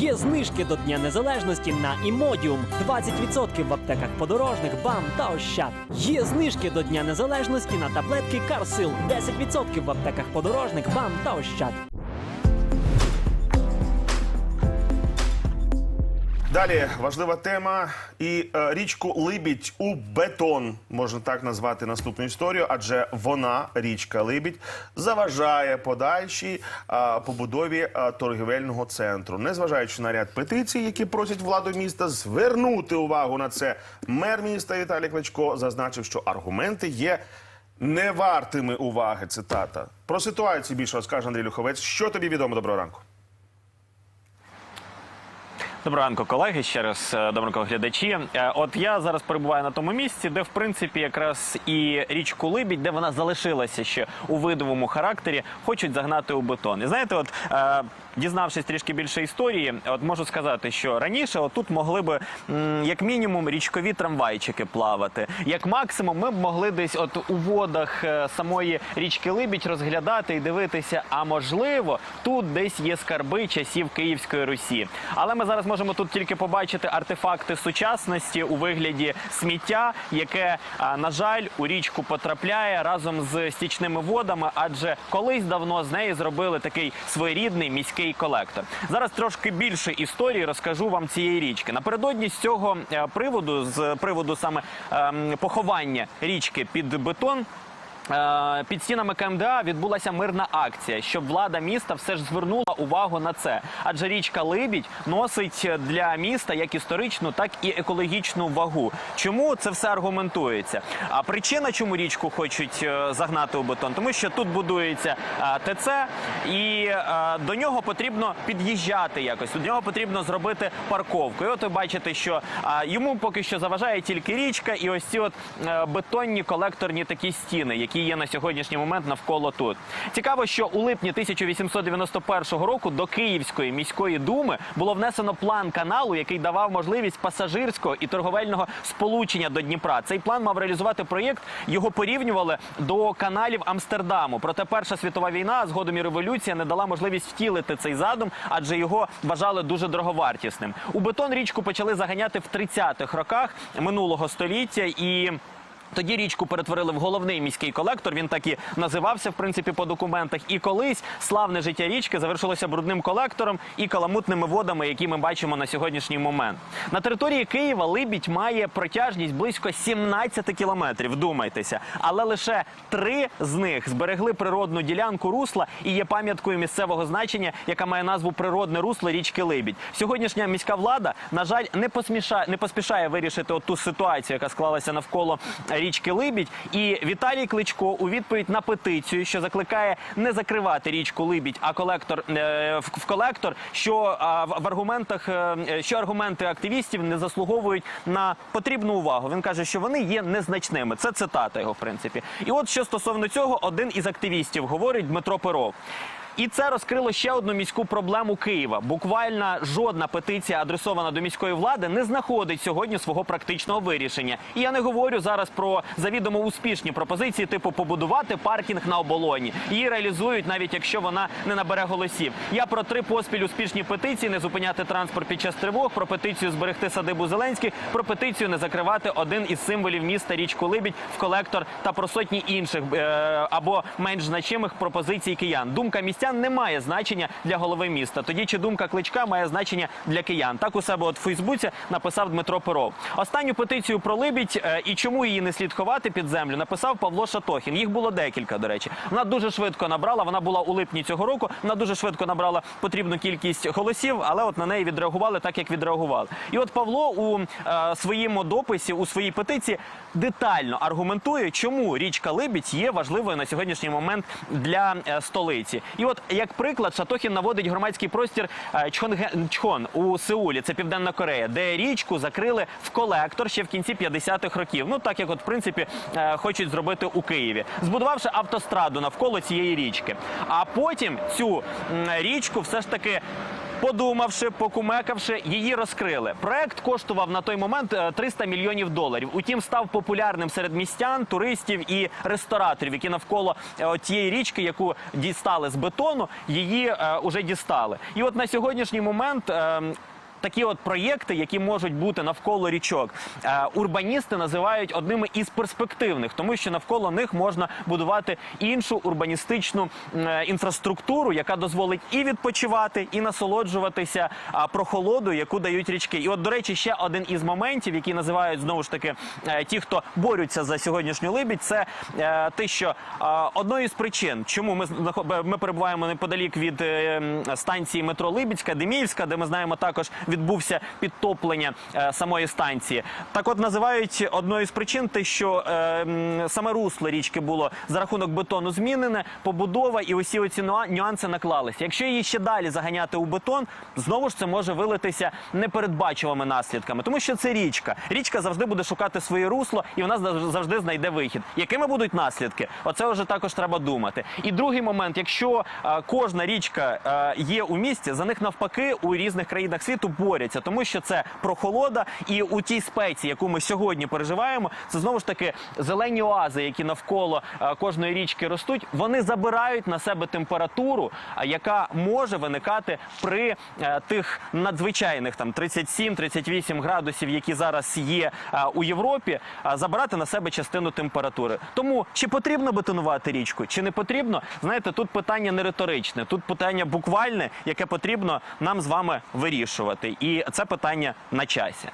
Є знижки до Дня Незалежності на Імодіум 20% в аптеках подорожних, БАМ та Ощад. Є знижки до Дня Незалежності на таблетки Карсил 10% в аптеках подорожних, БАМ та Ощад. Далі важлива тема і е, річку Либідь у бетон можна так назвати наступну історію, адже вона, річка Либідь, заважає подальшій е, побудові е, торгівельного центру. Незважаючи на ряд петицій, які просять владу міста звернути увагу на це, мер міста Віталій Кличко зазначив, що аргументи є. Не вартими уваги, цитата. Про ситуацію більше розкаже Андрій Люховець. Що тобі відомо? Доброго ранку. Доброго ранку, колеги. Ще раз е, доброго глядачі. Е, От я зараз перебуваю на тому місці, де в принципі якраз і річку Либідь, де вона залишилася ще у видовому характері, хочуть загнати у бетон. І знаєте, от е, дізнавшись трішки більше історії, от можу сказати, що раніше отут могли би як мінімум річкові трамвайчики плавати. Як максимум, ми б могли десь от у водах самої річки Либідь розглядати і дивитися. А можливо, тут десь є скарби часів Київської Русі. Але ми зараз можемо тут тільки побачити артефакти сучасності у вигляді сміття, яке, на жаль, у річку потрапляє разом з стічними водами, адже колись давно з неї зробили такий своєрідний міський колектор. Зараз трошки більше історії розкажу вам цієї річки. Напередодні з цього е, приводу, з приводу саме ем, поховання річки під бетон. Е, Під стінами КМДА відбулася мирна акція, щоб влада міста все ж звернула увагу на це. Адже річка Либідь носить для міста як історичну, так і екологічну вагу. Чому це все аргументується? А причина, чому річку хочуть е, загнати у бетон, тому що тут будується е, ТЦ, і до нього потрібно під'їжджати якось. До нього потрібно зробити парковку. І от ви бачите, що йому поки що заважає тільки річка, і ось ці от бетонні колекторні такі стіни, які є на сьогоднішній момент навколо тут. Цікаво, що у липні 1891 року до Київської міської думи було внесено план каналу, який давав можливість пасажирського і торговельного сполучення до Дніпра. Цей план мав реалізувати проєкт. Його порівнювали до каналів Амстердаму. Проте Перша світова війна, а згодом і революція не дала можливість втілити цей задум, адже його вважали дуже дороговартісним. У бетон річку почали заганяти в 30-х роках минулого століття і. Тоді річку перетворили в головний міський колектор. Він так і називався в принципі по документах. І колись славне життя річки завершилося брудним колектором і каламутними водами, які ми бачимо на сьогоднішній момент. На території Києва Либідь має протяжність близько 17 кілометрів. Думайтеся, але лише три з них зберегли природну ділянку русла і є пам'яткою місцевого значення, яка має назву природне русло річки Либідь. Сьогоднішня міська влада, на жаль, не посмішає, не поспішає вирішити от ту ситуацію, яка склалася навколо річки Либідь. І Віталій Кличко у відповідь на петицію, що закликає не закривати річку Либідь, а колектор е, в, колектор, що в, в аргументах, е, що аргументи активістів не заслуговують на потрібну увагу. Він каже, що вони є незначними. Це цитата його, в принципі. І от що стосовно цього, один із активістів говорить Дмитро Перов. І це розкрило ще одну міську проблему Києва. Буквально жодна петиція, адресована до міської влади, не знаходить сьогодні свого практичного вирішення. І я не говорю зараз про завідомо успішні пропозиції, типу побудувати паркінг на оболоні. Її реалізують, навіть якщо вона не набере голосів. Я про три поспіль успішні петиції не зупиняти транспорт під час тривог, про петицію зберегти садибу Зеленських, про петицію не закривати один із символів міста річку Либідь в колектор та про сотні інших е, або менш значимих пропозицій киян. Думка містян не має значення для голови міста. Тоді чи думка кличка має значення для киян. Так у себе от в Фейсбуці написав Дмитро Перов. Останню петицію про Либідь е, і чому її не слід ховати під землю, написав Павло Шатохін. Їх було декілька, до речі. Вона дуже швидко набрала. Вона була у липні цього року. Вона дуже швидко набрала потрібну кількість голосів, але от на неї відреагували так, як відреагували. І от Павло у е, своєму дописі, у своїй петиції детально аргументує, чому річка Либідь є важливою на сьогоднішній момент для е, столиці. І от як приклад, Шатохін наводить громадський простір е, Чхонгенчхон у Сеулі, це Південна Корея, де річку закрили в колектор ще в кінці 50-х років. Ну так як, от в принципі, е, хочуть зробити у Києві, збудувавши автостраду навколо цієї річки. А потім цю річку все ж таки Подумавши, покумекавши, її розкрили. Проект коштував на той момент е, 300 мільйонів доларів. Утім, став популярним серед містян, туристів і рестораторів, які навколо е, тієї річки, яку дістали з бетону, її е, уже дістали. І от на сьогоднішній момент. е, Такі от проєкти, які можуть бути навколо річок, е, урбаністи називають одними із перспективних, тому що навколо них можна будувати іншу урбаністичну е, інфраструктуру, яка дозволить і відпочивати, і насолоджуватися прохолодою, яку дають річки. І от, до речі, ще один із моментів, які називають знову ж таки е, ті, хто борються за сьогоднішню либідь, це те, що одною з причин, чому ми ми перебуваємо неподалік від станції метро Либідська, Деміївська, де ми знаємо також відбувся підтоплення е, самої станції. Так, от називають одною з причин те, що е, саме русло річки було за рахунок бетону змінене, побудова і усі оці нюа- нюанси наклалися. Якщо її ще далі заганяти у бетон, знову ж це може вилитися непередбачуваними наслідками, тому що це річка. Річка завжди буде шукати своє русло, і вона зав- завжди знайде вихід. Якими будуть наслідки? Оце вже також треба думати. І другий момент, якщо е, кожна річка є у місті, за них навпаки у різних країнах світу борються, тому що це прохолода, і у тій спеції, яку ми сьогодні переживаємо, це знову ж таки зелені оази, які навколо е, кожної річки ростуть. Вони забирають на себе температуру, яка може виникати при е, тих надзвичайних там 37-38 градусів, які зараз є е, у Європі, забирати на себе частину температури. Тому чи потрібно бетонувати річку, чи не потрібно, знаєте, тут питання не риторичне, тут питання буквальне, яке потрібно нам з вами вирішувати, і це питання на часі.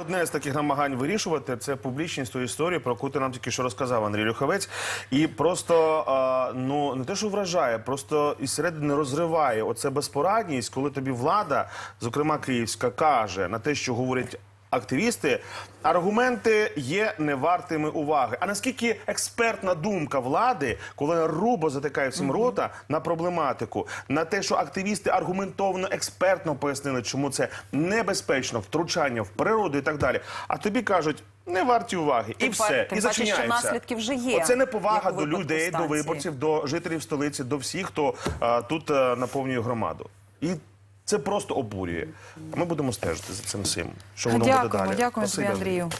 Одне з таких намагань вирішувати це публічність тої історії, про яку ти нам тільки що розказав Андрій Люховець. І просто ну не те, що вражає, просто із середини розриває оце безпорадність, коли тобі влада, зокрема київська, каже на те, що говорять. Активісти, аргументи є невартими уваги. А наскільки експертна думка влади, коли грубо затикає всім рота на проблематику, на те, що активісти аргументовано, експертно пояснили, чому це небезпечно, втручання в природу і так далі. А тобі кажуть. Не варті уваги, і Тим все, паче- і тим паче, що наслідки вже є, Оце неповага до людей, до виборців, до жителів столиці, до всіх, хто а, тут а, наповнює громаду. І це просто обурює. Ми будемо стежити за цим всім. Що воно буде далі. дякуємо тобі, Андрію.